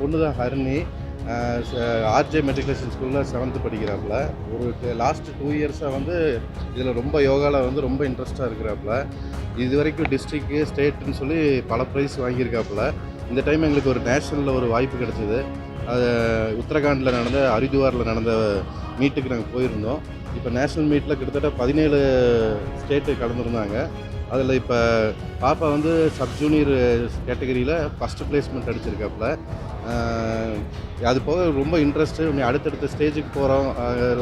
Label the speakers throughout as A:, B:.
A: பொண்ணு தான் Harini. RJ matriculation ஸ்கூலில் செவன்த்து படிக்கிறாப்புல. ஒரு லாஸ்ட் டூ இயர்ஸாக வந்து இதில் ரொம்ப யோகாவில் வந்து ரொம்ப இன்ட்ரெஸ்ட்டாக இருக்கிறாப்புல. இது வரைக்கும் டிஸ்ட்ரிக்கு ஸ்டேட்டுன்னு சொல்லி பல ப்ரைஸ் வாங்கியிருக்காப்புல. இந்த டைம் எங்களுக்கு ஒரு நேஷ்னலில் ஒரு வாய்ப்பு கிடச்சிது. அது உத்தரகாண்டில் நடந்த ஹரித்வாரில் நடந்த மீட்டுக்கு நாங்கள் போயிருந்தோம். இப்போ நேஷ்னல் மீட்டில் கிட்டத்தட்ட பதினேழு ஸ்டேட்டு கலந்துருந்தாங்க. அதில் இப்போ பாப்பா வந்து சப் ஜூனியர் கேட்டகரியில் ஃபஸ்ட்டு பிளேஸ்மெண்ட் அடிச்சிருக்காப்புல. அது போக ரொம்ப இன்ட்ரெஸ்ட்டு இன்னும் அடுத்தடுத்த ஸ்டேஜுக்கு போகிறோம்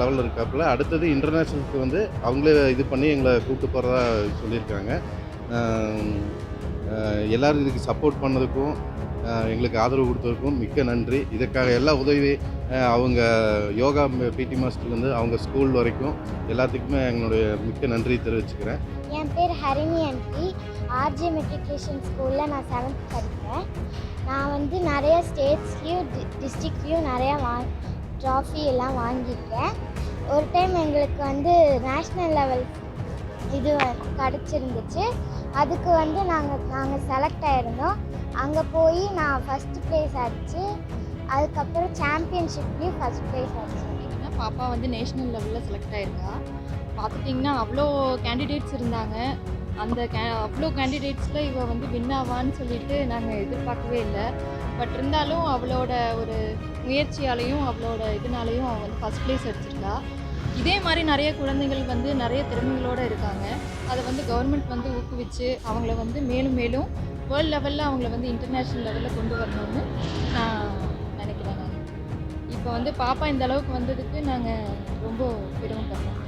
A: லெவலில் இருக்காப்புல. அடுத்தது இன்டர்நேஷ்னலுக்கு வந்து அவங்களே இது பண்ணி எங்களை கூப்பிட்டு போகிறதா சொல்லியிருக்காங்க. எல்லோரும் இதுக்கு சப்போர்ட் பண்ணதுக்கும் எங்களுக்கு ஆதரவு கொடுத்ததுக்கும் மிக்க நன்றி. இதுக்காக எல்லா உதவி அவங்க யோகா பிடி மாஸ்டர்லேருந்து அவங்க ஸ்கூல் வரைக்கும் எல்லாத்துக்குமே எங்களுடைய மிக்க நன்றி தெரிவிச்சுக்கிறேன்.
B: என் பேர் ஹரிணி ஆண்டி. ஆர்ஜே மெட்ரிகுலேஷன் ஸ்கூலில் நான் செவன்த் படிக்கிறேன். நான் வந்து நிறைய ஸ்டேட்ஸ்லேயும் டிஸ்ட்ரிக்ட்லேயும் நிறையா வா ட்ராஃபி எல்லாம் வாங்கியிருக்கேன். ஒரு டைம் எங்களுக்கு வந்து நேஷ்னல் லெவல் இது கிடச்சிருந்துச்சு. அதுக்கு வந்து நாங்கள் நாங்கள் செலக்ட் ஆகிருந்தோம் அங்கே போய் நான் ஃபஸ்ட்டு ப்ளேஸ் அடிச்சு அதுக்கப்புறம் சாம்பியன்ஷிப்லேயும் ஃபஸ்ட் ப்ளேஸ் அடிச்சேன்
C: பாப்பா வந்து நேஷ்னல் லெவலில் செலக்ட் ஆயிருக்கா? பார்த்துட்டிங்கன்னா அவ்வளோ கேண்டிடேட்ஸ் இருந்தாங்க. அந்த கே அவ்வளோ கேண்டிடேட்ஸில் இவ வந்து வின் ஆவான்னு சொல்லிட்டு நாங்கள் எதிர்பார்க்கவே இல்லை. பட் இருந்தாலும் அவளோட ஒரு முயற்சியாலையும் அவளோட இதனாலையும் அவள் வந்து ஃபஸ்ட் ப்ளேஸ் அடிச்சிருக்கா. இதே மாதிரி நிறைய குழந்தைகள் வந்து நிறைய திறமைகளோடு இருக்காங்க. அதை வந்து கவர்மெண்ட் வந்து ஊக்குவிச்சு அவங்கள வந்து மேலும் மேலும் வேர்ல்டு லெவலில் அவங்கள வந்து இன்டர்நேஷ்னல் லெவலில் கொண்டு வரணும்னு நான் நினைக்கிறேன் நான். இப்போ வந்து பாப்பா இந்த அளவுக்கு வந்ததுக்கு நாங்கள் ரொம்ப பெருமைப்படுறோம்